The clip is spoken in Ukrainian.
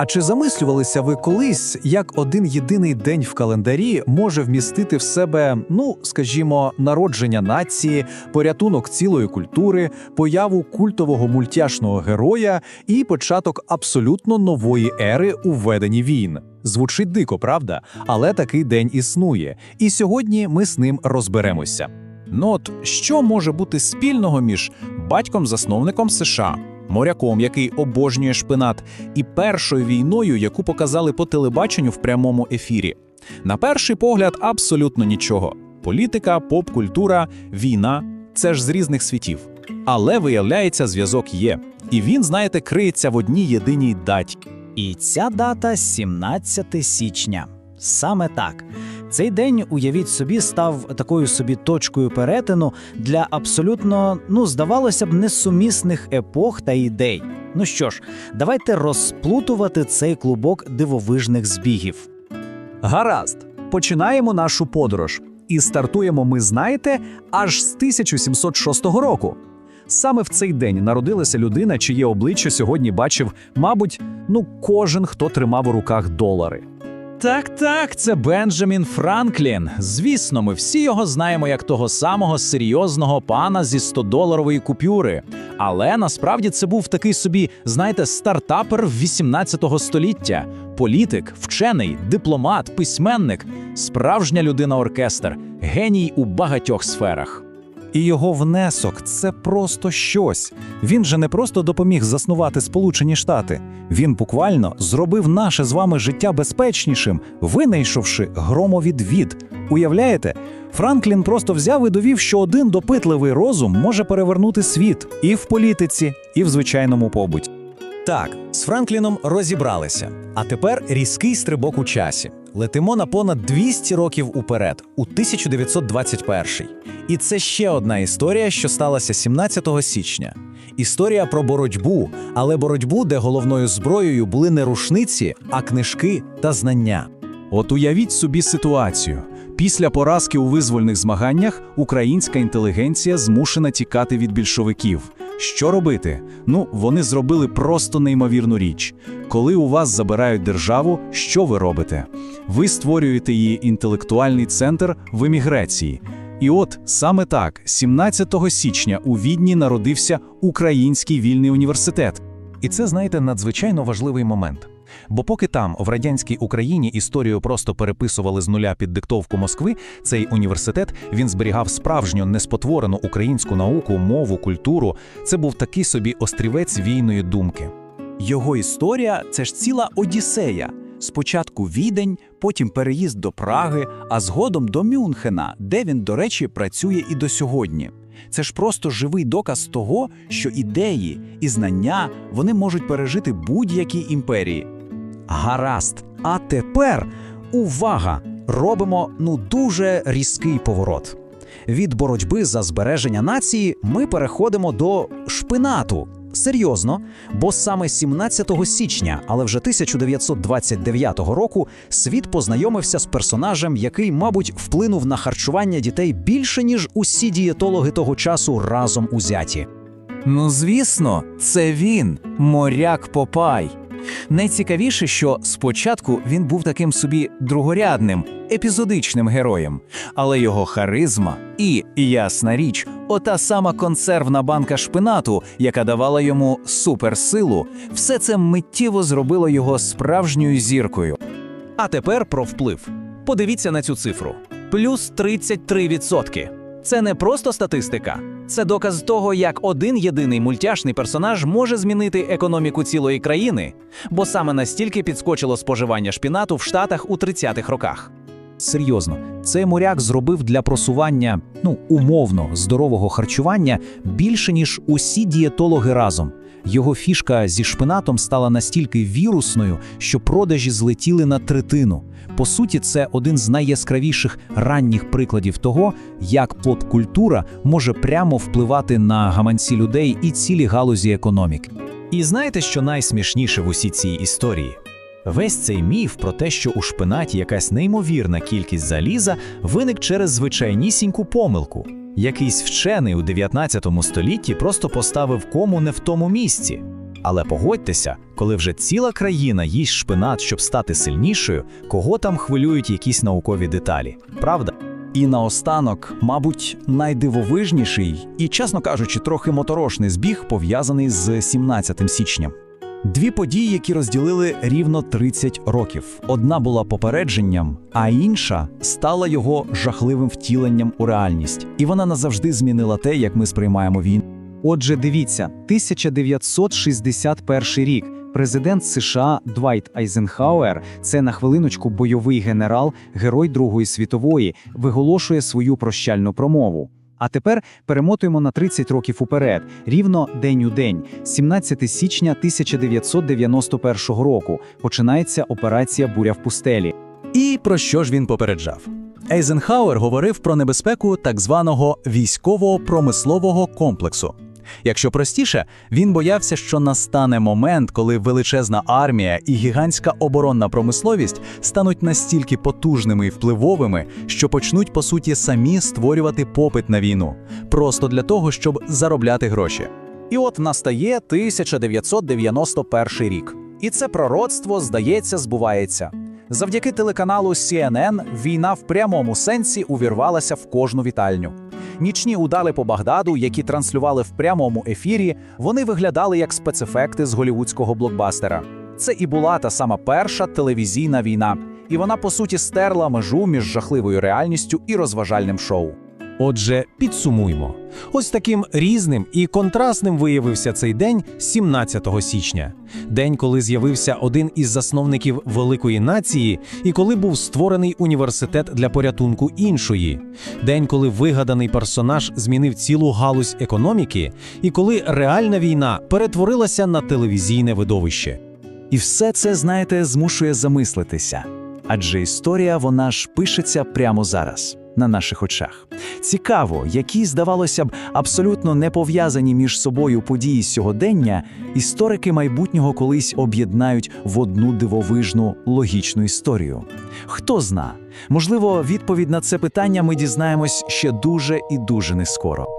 А чи замислювалися ви колись, як один єдиний день в календарі може вмістити в себе, ну скажімо, народження нації, порятунок цілої культури, появу культового мультяшного героя і початок абсолютно нової ери у веденні війн? Звучить дико, правда? Але такий день існує, і сьогодні ми з ним розберемося. Ну от що може бути спільного між батьком-засновником США, моряком, який обожнює шпинат, і першою війною, яку показали по телебаченню в прямому ефірі? На перший погляд, абсолютно нічого. Політика, поп-культура, війна це ж з різних світів. Але виявляється, зв'язок є. І він, знаєте, криється в одній єдиній даті. І ця дата 17 січня. Саме так. Цей день, уявіть собі, став такою собі точкою перетину для абсолютно, ну, здавалося б, несумісних епох та ідей. Ну що ж, давайте розплутувати цей клубок дивовижних збігів. Гаразд, починаємо нашу подорож. І стартуємо ми, знаєте, аж з 1706 року. Саме в цей день народилася людина, чиє обличчя сьогодні бачив, мабуть, ну кожен, хто тримав у руках долари. Так, так, це Бенджамін Франклін. Звісно, ми всі його знаємо як того самого серйозного пана зі 100-доларової купюри. Але насправді це був такий собі, знаєте, стартапер 18 століття. Політик, вчений, дипломат, письменник, справжня людина-оркестр, геній у багатьох сферах. І його внесок це просто щось. Він же не просто допоміг заснувати Сполучені Штати. Він буквально зробив наше з вами життя безпечнішим, винайшовши громовідвід. Уявляєте? Франклін просто взяв і довів, що один допитливий розум може перевернути світ і в політиці, і в звичайному побуті. Так, з Франкліном розібралися. А тепер різкий стрибок у часі. Летимо на понад 200 років уперед, у 1921. І це ще одна історія, що сталася 17 січня. Історія про боротьбу, але боротьбу, де головною зброєю були не рушниці, а книжки та знання. От уявіть собі ситуацію. Після поразки у визвольних змаганнях українська інтелігенція змушена тікати від більшовиків. Що робити? Ну, вони зробили просто неймовірну річ. Коли у вас забирають державу, що ви робите? Ви створюєте її інтелектуальний центр в еміграції. І от саме так, 17 січня у Відні народився Український вільний університет. І це, знаєте, надзвичайно важливий момент. Бо поки там, в радянській Україні, історію просто переписували з нуля під диктовку Москви, цей університет він зберігав справжню неспотворену українську науку, мову, культуру. Це був такий собі острівець війної думки. Його історія це ж ціла Одіссея. Спочатку відень, потім переїзд до Праги, а згодом до Мюнхена, де він, до речі, працює і до сьогодні. Це ж просто живий доказ того, що ідеї і знання вони можуть пережити будь-які імперії. Гаразд. А тепер увага! Робимо ну дуже різкий поворот. Від боротьби за збереження нації ми переходимо до шпинату. Серйозно, бо саме 17 січня, але вже 1929 року, світ познайомився з персонажем, який, мабуть, вплинув на харчування дітей більше, ніж усі дієтологи того часу разом узяті. Ну, звісно, це він, моряк Попай. Найцікавіше, що спочатку він був таким собі другорядним, епізодичним героєм, але його харизма і, ясна річ, ота сама консервна банка шпинату, яка давала йому суперсилу, все це миттєво зробило його справжньою зіркою. А тепер про вплив. Подивіться на цю цифру: плюс 33%. Це не просто статистика, це доказ того, як один єдиний мультяшний персонаж може змінити економіку цілої країни, бо саме настільки підскочило споживання шпінату в Штатах у 30-х роках. Серйозно, цей моряк зробив для просування, ну умовно, здорового харчування більше, ніж усі дієтологи разом. Його фішка зі шпинатом стала настільки вірусною, що продажі злетіли на третину. По суті, це один з найяскравіших ранніх прикладів того, як поп-культура може прямо впливати на гаманці людей і цілі галузі економіки. І знаєте, що найсмішніше в усій цій історії? Весь цей міф про те, що у шпинаті якась неймовірна кількість заліза, виник через звичайнісіньку помилку. Якийсь вчений у 19 столітті просто поставив кому не в тому місці. Але погодьтеся, коли вже ціла країна їсть шпинат, щоб стати сильнішою, кого там хвилюють якісь наукові деталі, правда? І наостанок, мабуть, найдивовижніший і, чесно кажучи, трохи моторошний збіг пов'язаний з 17 січням. Дві події, які розділили рівно 30 років. Одна була попередженням, а інша стала його жахливим втіленням у реальність. І вона назавжди змінила те, як ми сприймаємо війну. Отже, дивіться, 1961 рік. Президент США Двайт Айзенхауер, це на хвилиночку бойовий генерал, герой Другої світової, виголошує свою прощальну промову. А тепер перемотуємо на 30 років уперед, рівно день у день, 17 січня 1991 року. Починається операція Буря в пустелі. І про що ж він попереджав? Ейзенхауер говорив про небезпеку так званого військово-промислового комплексу. Якщо простіше, він боявся, що настане момент, коли величезна армія і гігантська оборонна промисловість стануть настільки потужними і впливовими, що почнуть по суті самі створювати попит на війну, просто для того, щоб заробляти гроші. І от настає 1991 рік. І це пророцтво, здається, збувається. Завдяки телеканалу CNN війна в прямому сенсі увірвалася в кожну вітальню. Нічні удали по Багдаду, які транслювали в прямому ефірі, вони виглядали як спецефекти з голівудського блокбастера. Це і була та сама перша телевізійна війна, і вона по суті стерла межу між жахливою реальністю і розважальним шоу. Отже, підсумуймо. Ось таким різним і контрастним виявився цей день 17 січня. День, коли з'явився один із засновників великої нації, і коли був створений університет для порятунку іншої. День, коли вигаданий персонаж змінив цілу галузь економіки, і коли реальна війна перетворилася на телевізійне видовище. І все це, знаєте, змушує замислитися. Адже історія, вона ж пишеться прямо зараз, на наших очах. Цікаво, які, здавалося б, абсолютно не пов'язані між собою події сьогодення, історики майбутнього колись об'єднають в одну дивовижну логічну історію. Хто зна, можливо, відповідь на це питання ми дізнаємось ще дуже і дуже нескоро.